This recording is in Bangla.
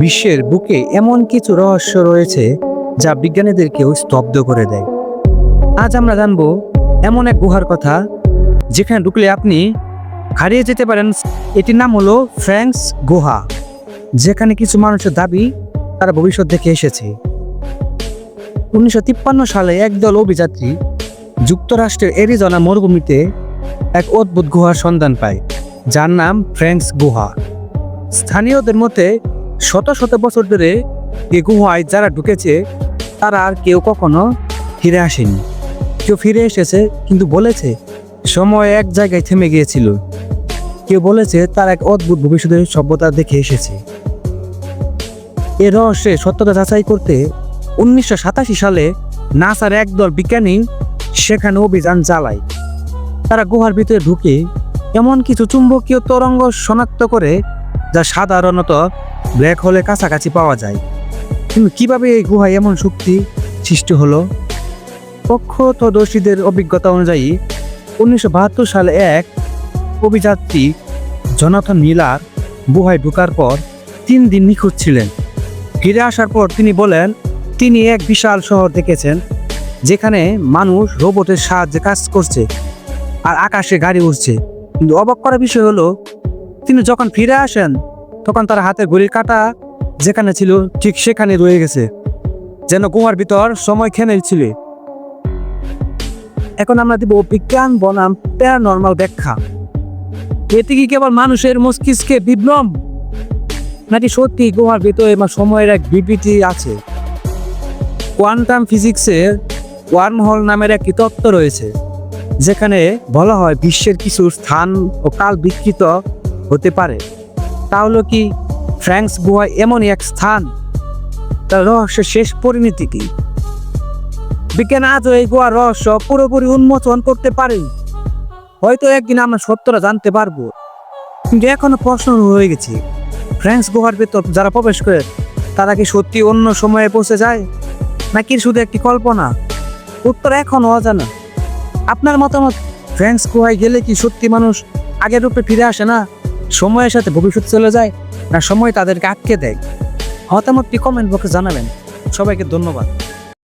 বিশ্বের বুকে এমন কিছু রহস্য রয়েছে যা বিজ্ঞানীদেরকেও স্তব্ধ করে দেয়। আজ আমরা জানব এমন এক গুহার কথা যেখানে ঢুকলে আপনি হারিয়ে যেতে পারেন। এটির নাম হলো ফ্র্যাঙ্কস গুহা, যেখানে কিছু মানুষের দাবি তারা ভবিষ্যৎ দেখে এসেছে। উনিশশো তিপ্পান্ন সালে একদল অভিযাত্রী যুক্তরাষ্ট্রের এরিজনা মরুভূমিতে এক অদ্ভুত গুহার সন্ধান পায়, যার নাম ফ্র্যাঙ্কস গুহা। স্থানীয়দের মতে শত শত বছর ধরে এই গুহায় যারা ঢুকেছে, তারা আর কেউ কখনো ফিরে আসেনি। কেউ ফিরে এসেছে কিন্তু বলেছে, সময় এক জায়গায় থেমে গিয়েছিল। কেউ বলেছে তার এক অদ্ভুত ভবিষ্যতের সভ্যতা দেখে এসেছে। এ রহস্যের সত্যতা যাচাই করতে উনিশশো সাতাশি সালে নাসার একদল বিজ্ঞানী সেখানে অভিযান চালায়। তারা গুহার ভিতরে ঢুকে এমন কিছু চুম্বকীয় তরঙ্গ শনাক্ত করে যা সাধারণত ব্ল্যাক হোলের কাছাকাছি পাওয়া যায়। কিন্তু কীভাবে এই গুহায় এমন শক্তি সৃষ্টি হলো? প্রত্যক্ষদর্শীদের অভিজ্ঞতা অনুযায়ী, উনিশশো বাহাত্তর সালে এক অভিযাত্রী জনাথন মিলার গুহায় ঢোকার পর তিন দিন নিখোঁজ ছিলেন। ফিরে আসার পর তিনি বলেন, তিনি এক বিশাল শহর দেখেছেন, যেখানে মানুষ রোবটের সাহায্যে কাজ করছে আর আকাশে গাড়ি উঠছে কিন্তু অবাক করার বিষয় হলো তিনি যখন ফিরে আসেন, তখন তার হাতে ঘড়ির কাঁটা যেখানে ছিল, ঠিক সেখানে রয়ে গেছে। যেন গুহার ভিতর সময় খেনে ছিল এখন আমরা দিব বিজ্ঞান বনাম প্যারানর্মাল ব্যাখ্যা। এতে কি কেবল মানুষের মস্তিষ্কে বিভ্রম? নাকি সত্যি গুহার ভিতরে সময়ের এক বিবৃতি আছে? কোয়ান্টাম ফিজিক্সের ওয়ার্ম হল নামের একটি তত্ত্ব রয়েছে, যেখানে বলা হয় বিশ্বের কিছু স্থান ও কাল বিকৃত হতে পারে। তাহলে কি ফ্র্যাঙ্কস গুহা এমনই এক স্থান? তার রহস্যের শেষ পরিণতি কি? বিজ্ঞান আজও এই গুহার রহস্য পুরোপুরি উন্মোচন করতে পারেনি হয়তো একদিন আমরা সত্যটা জানতে পারব। কিন্তু এখনও প্রশ্ন হয়ে গেছে ফ্রান্স গুহার ভেতর যারা প্রবেশ করে, তারা কি সত্যি অন্য সময়ে পৌঁছে যায়? নাকি শুধু একটি কল্পনা? উত্তর এখনও অজানা। আপনার মতামত ফ্রান্স গুহায় গেলে কি সত্যি মানুষ আগের রূপে ফিরে আসে না? সময়ের সাথে ভবিষ্যৎ চলে যায় না সময় তাদেরকে আটকে দেয়? হতামতটি কমেন্ট বক্সে জানাবেন। সবাইকে ধন্যবাদ।